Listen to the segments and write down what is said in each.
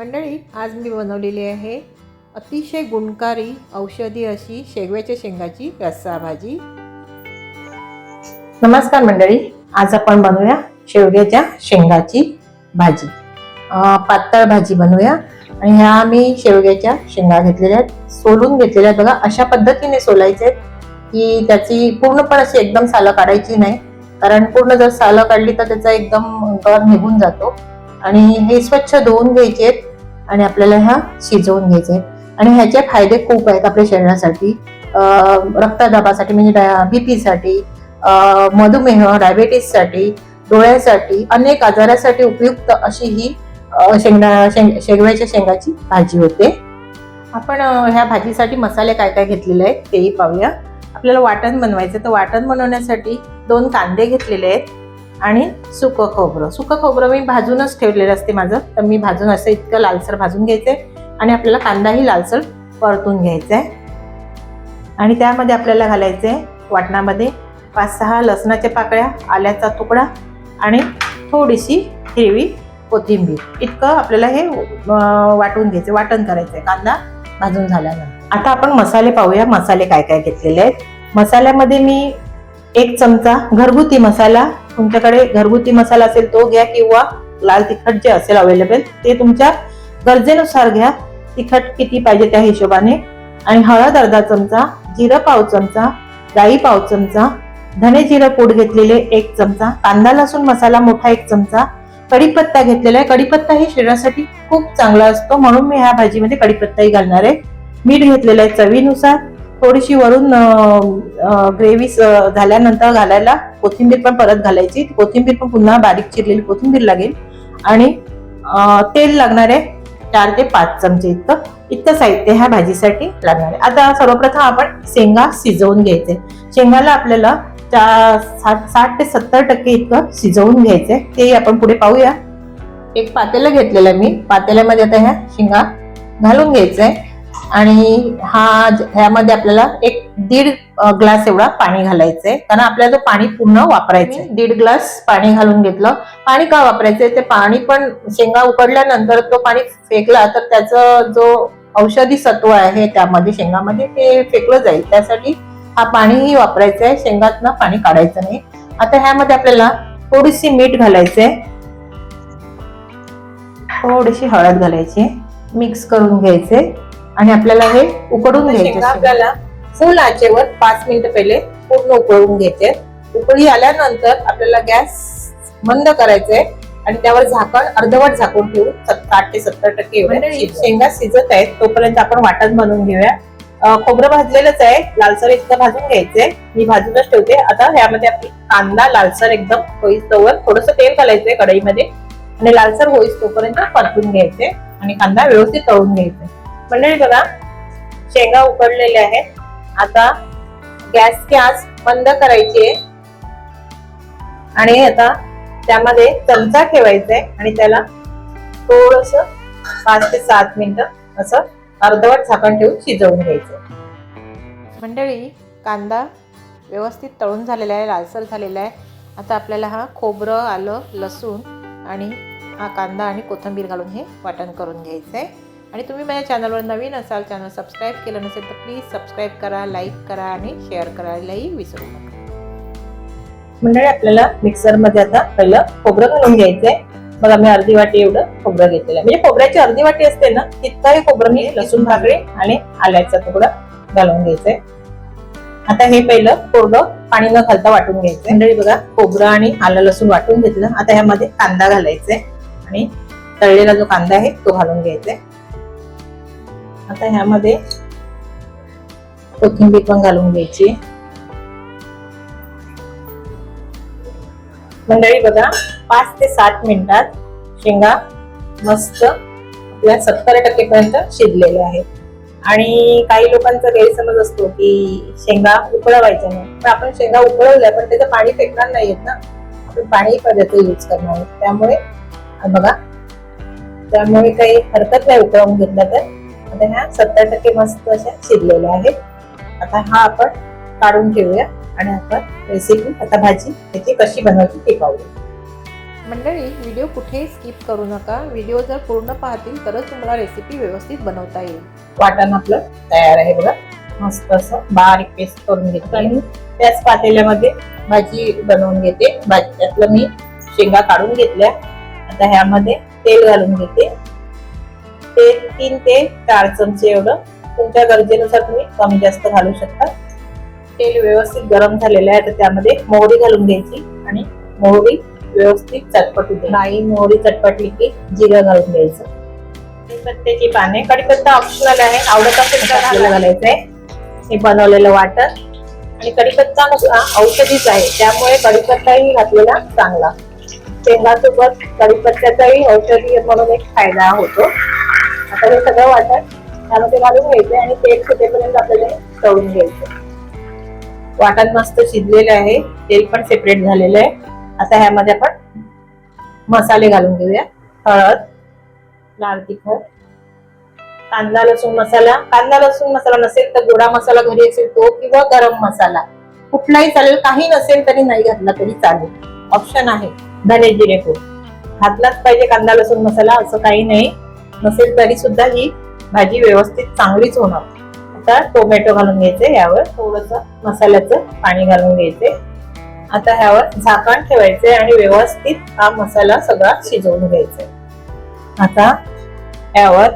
मंडळी आज मी बनवलेली आहे अतिशय गुणकारी औषधी अशी शेगव्याच्या शेंगाची रस्सा भाजी. नमस्कार मंडळी आज आपण बनवूया शेवग्याच्या शेंगाची भाजी. पातळ भाजी बनवूया. आणि ह्या मी शेवग्याच्या शेंगा घेतलेल्या आहेत सोलून घेतलेल्या आहेत. बघा अशा पद्धतीने सोलायचे आहेत की त्याची पूर्ण पण अशी एकदम सालं काढायची नाही. कारण पूर्ण जर सालं काढली तर त्याचा एकदम गर निघून जातो. आणि हे स्वच्छ धुवून घ्यायचे आहेत. आणि आपल्याला ह्या शिजवून घ्यायचे आहेत. आणि ह्याचे फायदे खूप आहेत आपल्या शरीरासाठी. रक्तदाबासाठी म्हणजे बीपीसाठी मधुमेह डायबेटीससाठी डोळ्यासाठी अनेक आजारासाठी उपयुक्त अशी ही शेंगा शेंग शेगव्याच्या शेंगाची भाजी होते. आपण ह्या भाजीसाठी मसाले काय काय घेतलेले आहेत तेही पाहूया. आपल्याला वाटण बनवायचं तर वाटण बनवण्यासाठी दोन कांदे घेतलेले आहेत. आणि सुकं खोबरं. सुकं खोबरं मी भाजूनच ठेवलेलं असते माझं. तर मी भाजून असं इतकं लालसर भाजून घ्यायचं आहे आणि आपल्याला कांदाही लालसर परतून घ्यायचा. आहे आणि त्यामध्ये आपल्याला घालायचं आहे वाटणामध्ये पाच सहा लसणाच्या पाकळ्या आल्याचा तुकडा आणि थोडीशी हिरवी कोथिंबीर. इतकं आपल्याला हे वाटून घ्यायचं वाटण करायचं आहे कांदा भाजून झाल्यानंतर. आता आपण मसाले पाहूया. मसाले काय काय घेतलेले आहेत. मसाल्यामध्ये मी एक चमचा घरगुती मसाला तुमच्याकडे घरगुती मसाला असेल तो घ्या किंवा लाल तिखट जे असेल अवेलेबल ते तुमच्या गरजेनुसार घ्या. तिखट किती पाहिजे त्या हिशोबाने. आणि हळद अर्धा चमचा जिरं पाव चमचा गाई पाव चमचा धने जिरं पूड घेतलेले एक चमचा कांदा लसूण मसाला मोठा एक चमचा कढीपत्ता घेतलेला आहे. कढीपत्ता हे शरीरासाठी खूप चांगला असतो म्हणून मी ह्या भाजीमध्ये कढीपत्ताही घालणार आहे. मीठ घेतलेलं आहे चवीनुसार. थोडीशी वरून ग्रेव्ही झाल्यानंतर घालायला कोथिंबीर पण परत घालायची. कोथिंबीर पण पुन्हा बारीक चिरलेली कोथिंबीर लागेल. आणि तेल लागणार आहे चार ते पाच चमचे इतकं इतकं साहित्य ह्या भाजीसाठी लागणार. आहे आता सर्वप्रथम आपण शेंगा शिजवून घ्यायचे. शेंगाला आपल्याला चार साठ साठ ते सत्तर टक्के इतकं शिजवून घ्यायचंय ते आपण पुढे पाहूया. एक पातेलं घेतलेलं आहे मी. पातेल्यामध्ये आता ह्या शेंगा घालून घ्यायचंय आणि हा ह्यामध्ये आपल्याला एक दीड ग्लास एवढा पाणी घालायचंय. कारण आपल्याला तो पाणी पूर्ण वापरायचं दीड ग्लास पाणी घालून घेतलं. पाणी का वापरायचंय? ते पाणी पण शेंगा उकडल्यानंतर तो पाणी फेकला तर त्याचं जो औषधी सत्व आहे त्यामध्ये शेंगामध्ये ते फेकलं जाईल. त्यासाठी हा पाणीही वापरायचं आहे शेंगातनं पाणी काढायचं नाही. आता ह्यामध्ये आपल्याला थोडीशी मीठ घालायचंय. थोडीशी हळद घालायची. मिक्स करून घ्यायचे आणि आपल्याला हे उकडून घ्यायचे आपल्याला फुल आचेवर पाच मिनिटं पहिले पूर्ण उकळून घ्यायचे उकळी आल्यानंतर आपल्याला गॅस मंद करायचंय आणि त्यावर झाकण अर्धवट झाकून ठेवून साठ ते सत्तर टक्के एवढे. शेंगा शिजत आहेत तोपर्यंत आपण वाटण बनवून घेऊया. खोबरं भाजलेलंच आहे. लालसर इतकं भाजून घ्यायचंय. मी भाजूनच ठेवते. आता ह्यामध्ये आपली कांदा लालसर एकदम होईस तोवर थोडस तेल घालायचंय कढईमध्ये. आणि लालसर होईस तोपर्यंत परतून घ्यायचे आणि कांदा व्यवस्थित तळून घ्यायचे मंडळी बघा शेंगा उकडलेल्या आहेत. आता गॅसची आस बंद करायची आहे. आणि आता त्यामध्ये चमचा ठेवायचा आहे आणि त्याला थोडस पाच ते सात मिनिटं असं अर्धवट झाकण ठेवून शिजवून घ्यायचं मंडळी कांदा व्यवस्थित तळून झालेला आहे लालसर झालेला आहे. आता आपल्याला हा खोबरं आलं लसूण आणि हा कांदा आणि कोथिंबीर घालून हे वाटण करून घ्यायचं आहे. आणि तुम्ही माझ्या चॅनलवर नवीन असाल चॅनल सबस्क्राईब केलं नसेल तर प्लीज सबस्क्राईब करा लाईक करा आणि शेअर करायलाही विसरू नका. मंडळी आपल्याला मिक्सरमध्ये आता पहिलं खोबरं घालून घ्यायचंय. बघा मी अर्धी वाटी एवढं खोबरं घेतलेलं आहे. म्हणजे खोबऱ्याची अर्धी वाटी असते ना तितकाही खोबरं मी लसूण भाकरी आणि आल्याचा तुकडा घालून घ्यायचंय. आता हे पहिलं कोरडं पाणी न घालता वाटून घ्यायचंय. मंडळी बघा खोबरं आणि आलं लसूण वाटून घेतलं. आता ह्यामध्ये कांदा घालायचाय. आणि तळलेला जो कांदा आहे तो घालून घ्यायचाय. आता ह्यामध्ये कोथिंबीर पण घालून घ्यायची. मंडळी बघा पाच ते सात मिनिटात शेंगा मस्त आपल्या सत्तर टक्के पर्यंत शिजलेल्या आहेत. आणि काही लोकांचा गैरसमज असतो की शेंगा उकळवायच्या नाही. पण आपण शेंगा उकळवल्या पण त्याचं पाणी फेकणार नाहीयेत ना. आपण पाणी पदार्थ यूज करणार आहोत. त्यामुळे बघा त्यामुळे काही हरकत नाही उकळवून घेतला तर. आता ह्या सत्तर टक्के मस्त अशा शिजलेल्या आहेत. आता हा आपण काढून ठेवूया आणि आपण रेसिपी आता भाजी त्याची कशी बनवायची ते पाहूया. मंडळी व्हिडिओ कुठेही स्किप करू नका. व्हिडिओ जर पूर्ण पाहतील तरच तुम्हाला रेसिपी व्यवस्थित बनवता येईल. वाटण आपलं तयार आहे बघा. मस्त असं बारीक पेस्ट करून घेते आणि त्याच पातेल्यामध्ये भाजी बनवून घेते. भाजी त्यातलं मी शेंगा काढून घेतल्या. आता ह्यामध्ये तेल घालून घेते. ते तीन ते चार चमचे एवढं तुमच्या गरजेनुसार तुम्ही कमी जास्त घालू शकता. तेल व्यवस्थित गरम झालेलं आहे तर त्यामध्ये मोहरी घालून घ्यायची आणि मोहरी व्यवस्थित चटपटू नाही मोहरी चटपटली की जिरं घालून घ्यायचं. कढीपत्त्याची पाने कढीपत्ता ऑप्शनल आहे आवडत असेल तर घालायचं आहे हे बनवलेलं वाटण आणि कढीपत्ता औषधीच आहे त्यामुळे कढीपत्ताही घातलेला चांगला. शेंगासोबत कढीपत्त्याचाही औषधी म्हणून एक फायदा होतो. आता हे सगळं वाटण त्यामध्ये घालून घ्यायचं आणि तेल सुटेपर्यंत आपल्याला तळून घ्यायचं वाटण मस्त शिजलेलं आहे तेल पण सेपरेट झालेलं आहे. आता ह्यामध्ये आपण मसाले घालून घेऊया. हळद लाल तिखट कांदा लसूण मसाला. कांदा लसूण मसाला नसेल तर गोडा मसाला घरी असेल तो किंवा गरम मसाला. कुठलाही चालेल काही नसेल तरी नाही घातला तरी चालेल. ऑप्शन आहे धने जिरे पूड. घातलाच पाहिजे कांदा लसूण मसाला असं काही नाही. नसेल तरी सुद्धा ही भाजी व्यवस्थित चांगलीच होणार. आता टोमॅटो घालून घ्यायचे यावर थोडस मसाल्याचं पाणी घालून घ्यायचे. आता ह्यावर झाकण ठेवायचे आणि व्यवस्थित हा मसाला सगळा शिजवून घ्यायचा. आता यावर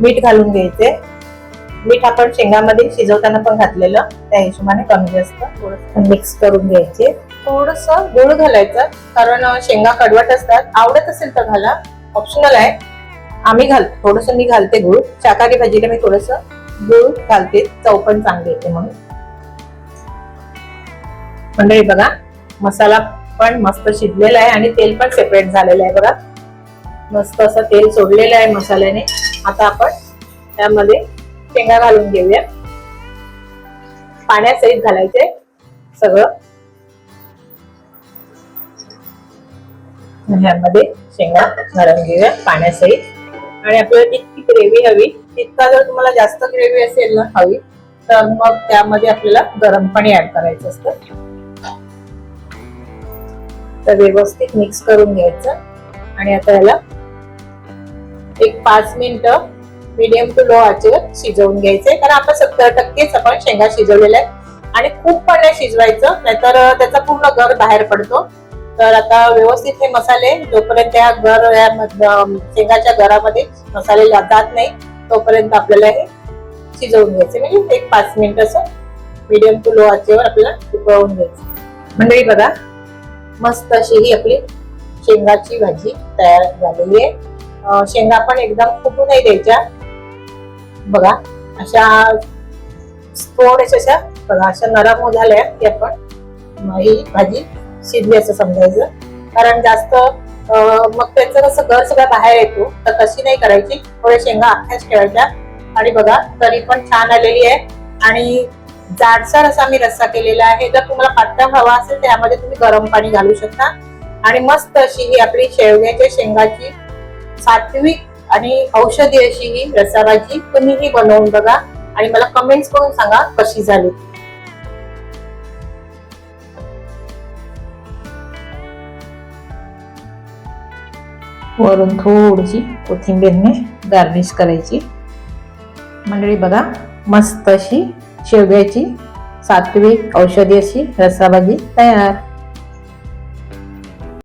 मीठ घालून घ्यायचे. मीठ आपण शेंगामध्ये शिजवताना पण घातलेलं त्या हिशोबाने कमी जास्त थोडस मिक्स करून घ्यायचे. थोडस गुळ घालायचं कारण शेंगा कडवट असतात आवडत असेल तर घाला. ऑप्शनल आहे. आम्ही घाल थोडस मी घालते गुळ. शाकाहारी भाजीला मी थोडस गुळ घालते चव पण चांगली येते म्हणून. मंडळी बघा मसाला पण मस्त शिजलेला आहे आणि तेल पण सेपरेट झालेलं आहे बघा. मस्त असं तेल सोडलेलं आहे मसाल्याने. आता आपण त्यामध्ये शेंगा घालून घेऊया. पाण्यासहित घालायचे सगळं. ह्यामध्ये शेंगा घालून घेऊया पाण्यासहित आणि आपल्याला जितकी ग्रेव्ही हवी तितका जर तुम्हाला जास्त ग्रेव्ही असेल ना हवी तर मग त्यामध्ये आपल्याला गरम पाणी ऍड करायचं असतं. तर व्यवस्थित मिक्स करून घ्यायचं. आणि आता याला एक पाच मिनिट मिडियम टू लो आचेवर शिजवून घ्यायचे कारण आपण सत्तर टक्केच आपण शेंगा शिजवलेल्या आहेत. आणि खूप पण नाही शिजवायचं नाहीतर त्याचा पूर्ण घर बाहेर पडतो. तर आता व्यवस्थित हे मसाले जोपर्यंत त्या घर शेंगाच्या घरामध्ये मसाले जात नाही तोपर्यंत आपल्याला हे शिजवून घ्यायचे. म्हणजे एक पाच मिनिट असं मीडियम टू लो आचेवर आपल्याला उकळवून घ्यायचं. मंडळी बघा मस्त अशी ही आपली शेंगाची भाजी तयार झालेली आहे. शेंगा पण एकदम फुटू नाही द्यायच्या. बघा अशा थोड्याशा अशा बघा अशा नरम झाल्या की आपण ही भाजी शिजली असं समजायचं. कारण जास्त मग त्याचं कसं घर सगळं बाहेर येतो तर तशी नाही करायची. थोड्या शेंगा अख्याच ठेवायच्या. आणि बघा तरी पण छान आलेली आहे. आणि जाडसर असा मी रस्सा केलेला आहे. जर तुम्हाला पातळ हवा असेल त्यामध्ये तुम्ही गरम पाणी घालू शकता. आणि मस्त अशी ही आपली शेवग्याच्या शेंगाची सात्विक आणि औषधी अशी ही रसाभाजी तुम्हीही बनवून बघा. आणि मला कमेंट्स करून सांगा कशी झाली. वरून थोडीशी कोथिंबीरने गार्निश करायची. मंडळी बघा मस्त अशी शेवग्याची सात्विक औषधी अशी रसाभाजी तयार.